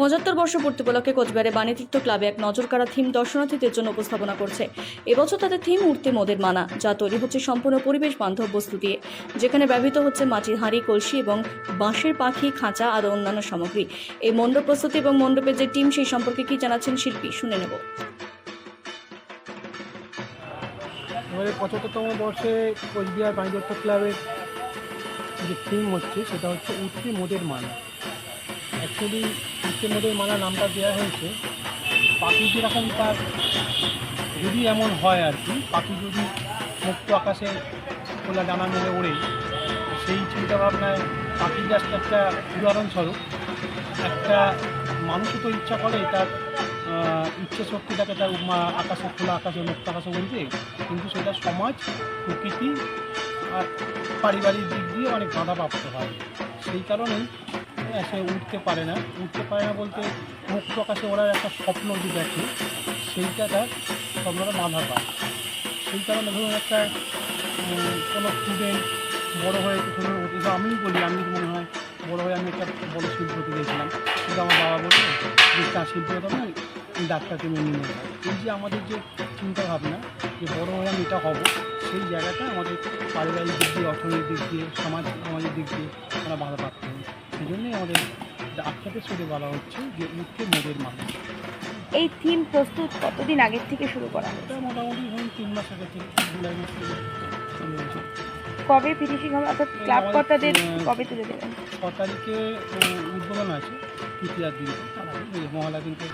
পঁচাত্তর বর্ষ পূর্তি উপলক্ষে কোচবিহারে বাণীতীর্থ ক্লাবে এক নজরকাড়া থিম দর্শনার্থীদের জন্য উপস্থাপনা করছে। এবছর তাদের থিম উঠতে মোদের মানা, যা তৈরি হচ্ছে সম্পূর্ণ পরিবেশ বান্ধব বস্তু দিয়ে, যেখানে ব্যবহৃত হচ্ছে মাটির হাঁড়ি, কলসি এবং বাঁশের পাখি, খাঁচা আর অন্যান্য সামগ্রী। এই মণ্ডপ প্রস্তুতি এবং মণ্ডপের যে টিম সেই সম্পর্কে কি জানাচ্ছেন শিল্পী? শুনে নেব। এবারে পঁচাত্তরতম বর্ষে কোচবিহার বাণিজ্য ক্লাবের যে থিম হচ্ছে, সেটা হচ্ছে উঠতি মোদের মানা। অ্যাকচুয়ালি মোদের মানা নামটা দেওয়া হয়েছে। পাখি যেরকম তার যদি এমন হয় আর কি, পাখি যদি মুক্ত আকাশে খোলা ডানা মেলে ওড়ে, সেই চিন্তাভাবনায় পাখি জাস্ট একটা উদাহরণস্বরূপ। একটা মানুষও তো ইচ্ছা করে তার ইচ্ছে শক্তিটাকে তার আকাশে খোলা আকাশে, মুক্ত আকাশে উঠবে কিন্তু সেটা সমাজ, প্রকৃতি আর পারিবারিক দিক দিয়ে অনেক বাধাপ্রাপ্ত হয়। সেই কারণেই সে উঠতে পারে না উঠতে পারে না বলতে মুখ প্রকাশে ওরার একটা স্বপ্ন যে দেখে, সেইটা তার স্বপ্নটা বাধা পায় সেই কারণে ধরুন একটা কোনো স্টুডেন্ট বড়ো হয়ে ধরুন আমি বলি, আমি মনে হয় বড়ো হয়ে আমি একটা বড় শিল্প হতে গিয়েছিলাম কিন্তু আমার বাবা বলল যে তার শিল্প হতে হবে ডাক্তারকে মেনে নিয়ে। এই যে আমাদের যে চিন্তা ভাবনা যে বড় হয়ে আমি এটা হব সেই জায়গাটা আমাদের পারিবারিক দিক দিয়ে অর্থনৈতিক দিক দিয়ে সমাজ সমাজের দিক দিয়ে আমরা বাধা হই। সেই জন্যই আমাদের ডাক্তারের সুরে বলা হচ্ছে যে উঠতে মোদের মানুষ এই থিম প্রস্তুত কতদিন আগের থেকে শুরু করা হয়েছে? এটা মোটামুটি ধরুন তিন মাস আগে থেকে জুলাই মাস কবে ফিনিশিং হবে অর্থাৎ ক্লাব কর্তাদের কবে তুলে দেবেন? ছ তারিখে উদ্বোধন আছে তৃতীয়ার দিন। তার আগে এই মহলা কিন্তু